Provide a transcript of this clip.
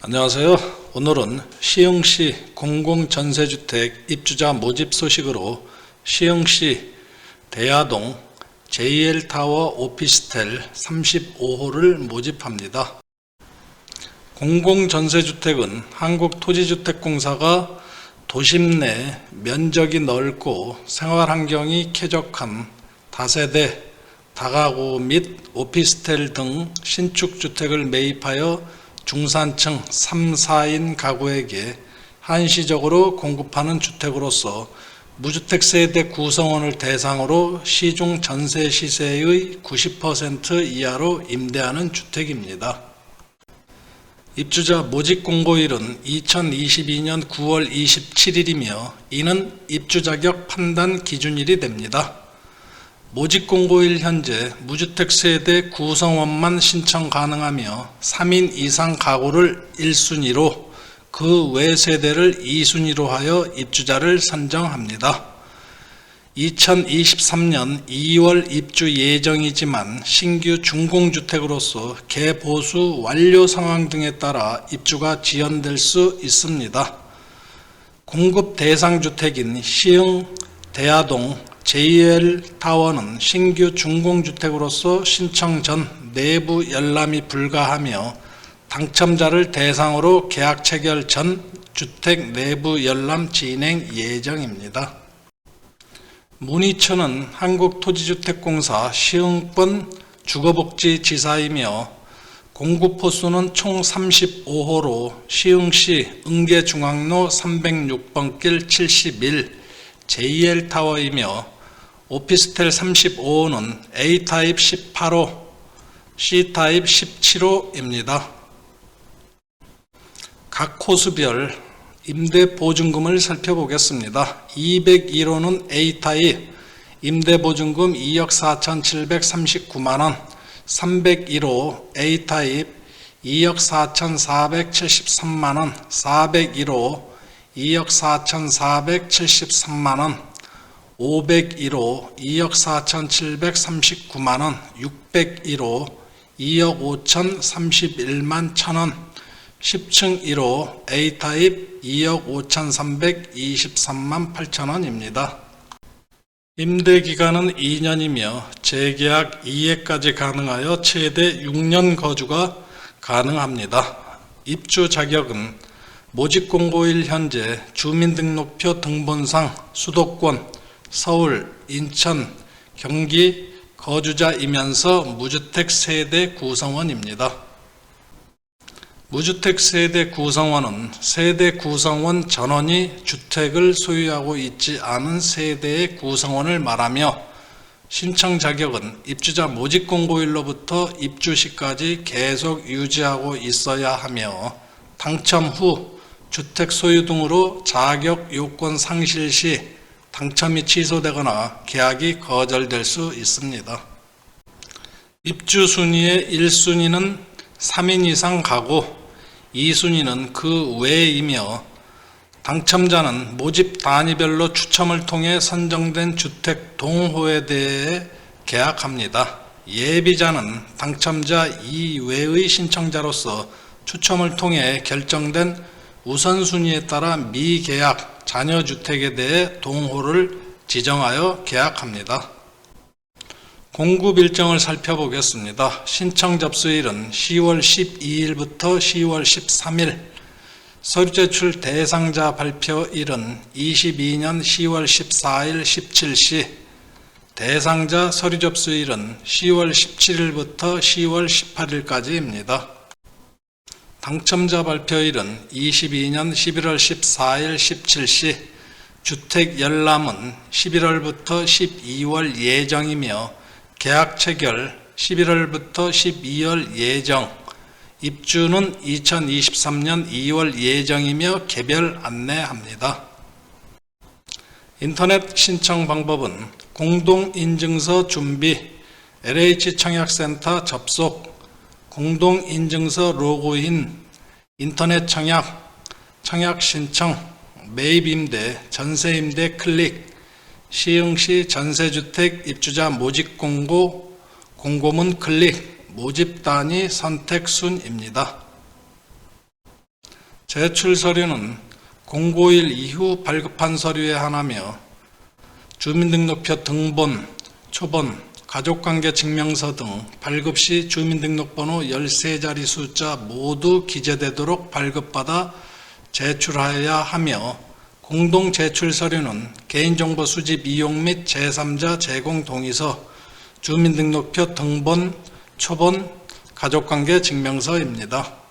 안녕하세요. 오늘은 시흥시 공공전세주택 입주자 모집 소식으로 시흥시 대야동 JL타워 오피스텔 35호를 모집합니다. 공공전세주택은 한국토지주택공사가 도심 내 면적이 넓고 생활환경이 쾌적한 다세대, 다가구 및 오피스텔 등 신축주택을 매입하여 중산층 3, 4인 가구에게 한시적으로 공급하는 주택으로서 무주택 세대 구성원을 대상으로 시중 전세 시세의 90% 이하로 임대하는 주택입니다. 입주자 모집 공고일은 2022년 9월 27일이며 이는 입주 자격 판단 기준일이 됩니다. 모집 공고일 현재 무주택 세대 구성원만 신청 가능하며 3인 이상 가구를 1순위로 그 외 세대를 2순위로 하여 입주자를 선정합니다. 2023년 2월 입주 예정이지만 신규 중공주택으로서 개보수 완료 상황 등에 따라 입주가 지연될 수 있습니다. 공급 대상 주택인 시흥 대야동 JL 타워는 신규 중공주택으로서 신청 전 내부 열람이 불가하며 당첨자를 대상으로 계약 체결 전 주택 내부 열람 진행 예정입니다. 문의처는 한국토지주택공사 시흥권 주거복지지사이며 공구포수는 총 35호로 시흥시 응계중앙로 306번 길 71 JL타워이며 오피스텔 35호는 A타입 18호, C타입 17호입니다. 각 코스별 임대 보증금을 살펴보겠습니다. 201호는 A타입 임대 보증금 2억 4,739만 원, 301호 A타입 2억 4,473만 원, 401호 2억 4,473만 원, 501호 2억 4,739만 원, 601호 2억 5,031만 1천원, 10층 1호 A타입 2억 5,323만 8천원입니다. 임대 기간은 2년이며 재계약 2회까지 가능하여 최대 6년 거주가 가능합니다. 입주 자격은 모집 공고일 현재 주민등록표 등본상 수도권 서울, 인천, 경기 거주자이면서 무주택 세대 구성원입니다. 무주택 세대 구성원은 세대 구성원 전원이 주택을 소유하고 있지 않은 세대의 구성원을 말하며 신청 자격은 입주자 모집 공고일로부터 입주 시까지 계속 유지하고 있어야 하며 당첨 후 주택 소유 등으로 자격 요건 상실 시 당첨이 취소되거나 계약이 거절될 수 있습니다. 입주 순위의 1순위는 3인 이상 가구, 2순위는 그 외이며 당첨자는 모집 단위별로 추첨을 통해 선정된 주택 동호에 대해 계약합니다. 예비자는 당첨자 이외의 신청자로서 추첨을 통해 결정된 우선순위에 따라 미계약 자녀주택에 대해 동호를 지정하여 계약합니다. 공급 일정을 살펴보겠습니다. 신청 접수일은 10월 12일부터 10월 13일, 서류 제출 대상자 발표일은 22년 10월 14일 17시, 대상자 서류 접수일은 10월 17일부터 10월 18일까지입니다. 당첨자 발표일은 22년 11월 14일 17시, 주택 열람은 11월부터 12월 예정이며 계약 체결 11월부터 12월 예정, 입주는 2023년 2월 예정이며 개별 안내합니다. 인터넷 신청 방법은 공동인증서 준비, LH청약센터 접속, 공동인증서 로그인, 인터넷 청약, 청약 신청, 매입임대, 전세임대 클릭, 시흥시 전세주택 입주자 모집 공고, 공고문 클릭, 모집 단위 선택 순입니다. 제출 서류는 공고일 이후 발급한 서류에 한하며 주민등록표 등본, 초본, 가족관계 증명서 등 발급 시 주민등록번호 13자리 숫자 모두 기재되도록 발급받아 제출하여야 하며 공동 제출 서류는 개인정보 수집 이용 및 제3자 제공 동의서, 주민등록표 등본, 초본, 가족관계 증명서입니다.